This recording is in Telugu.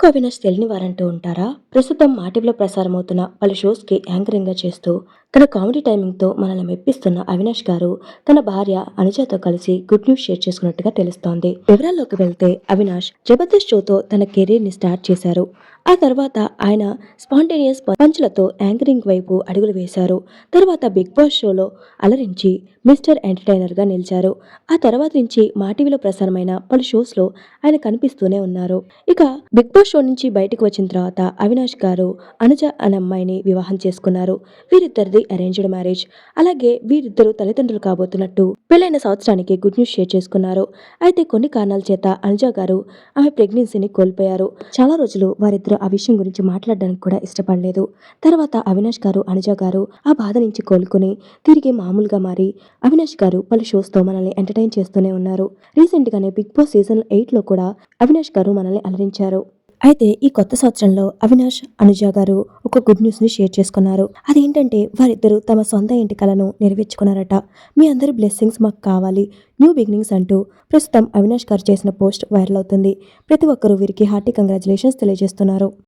ముక్కు అవినాష్ తెలియని వారంటూ ఉంటారా? ప్రస్తుతం మాటివిలో ప్రసారమవుతున్న పలు షోస్కి యాంకరింగ్గా చేస్తూ తన కామెడీ టైమింగ్తో మనల్ని మెప్పిస్తున్న అవినాష్ గారు తన భార్య అనుజతో కలిసి గుడ్ న్యూస్ షేర్ చేసుకున్నట్టుగా తెలుస్తోంది. వివరాల్లోకి వెళ్తే అవినాష్ జబర్దస్త్ షోతో తన కెరీర్ని స్టార్ట్ చేశారు. ఆ తర్వాత ఆయన స్పాంటేనియస్ పంచులతో యాంకరింగ్ వైపు అడుగులు వేశారు. తర్వాత బిగ్ బాస్ షోలో అలరించి మిస్టర్ ఎంటర్టైనర్గా నిలిచారు. ఆ తర్వాత నుంచి మాటివిలో ప్రసారమైన పలు షోస్లో ఆయన కనిపిస్తూనే ఉన్నారు. ఇక బిగ్ బాస్ షో నుంచి బయటకు వచ్చిన తర్వాత అవినాష్ గారు అనుజ అనే అమ్మాయిని వివాహం చేసుకున్నారు. వీరిద్దరిది అరేంజ్డ్ మ్యారేజ్ అలాగే వీరిద్దరు తల్లిదండ్రులు కాబోతున్నట్టు పెళ్ళైన సంవత్సరానికి గుడ్ న్యూస్ షేర్ చేసుకున్నారు. అయితే కొన్ని కారణాల చేత అనుజ గారు ఆమె ప్రెగ్నెన్సీని కోల్పోయారు. చాలా రోజులు వారిద్దరు ఆ విషయం గురించి మాట్లాడడానికి కూడా ఇష్టపడలేదు. తర్వాత అవినాష్ గారు అనుజ గారు ఆ బాధ నుంచి కోలుకుని తిరిగి మామూలుగా మారి అవినాష్ గారు పలు షోస్తో మనల్ని ఎంటర్టైన్ చేస్తూనే ఉన్నారు. రీసెంట్ గానే బిగ్ బాస్ సీజన్ ఎయిట్లో కూడా అవినాష్ గారు మనల్ని అలరించారు. అయితే ఈ కొత్త సంవత్సరంలో అవినాష్ అనుజ గారు ఒక గుడ్ న్యూస్ని షేర్ చేసుకున్నారు. అదేంటంటే వారిద్దరూ తమ సొంత ఇంటి కలను నెరవేర్చుకున్నారట. మీ అందరి బ్లెస్సింగ్స్ మాకు కావాలి. న్యూ బిగినింగ్స్ అంటూ ప్రస్తుతం అవినాష్ గారు చేసిన పోస్ట్ వైరల్ అవుతుంది. ప్రతి ఒక్కరూ వీరికి హార్టీ కంగ్రాచులేషన్స్ తెలియజేస్తున్నారు.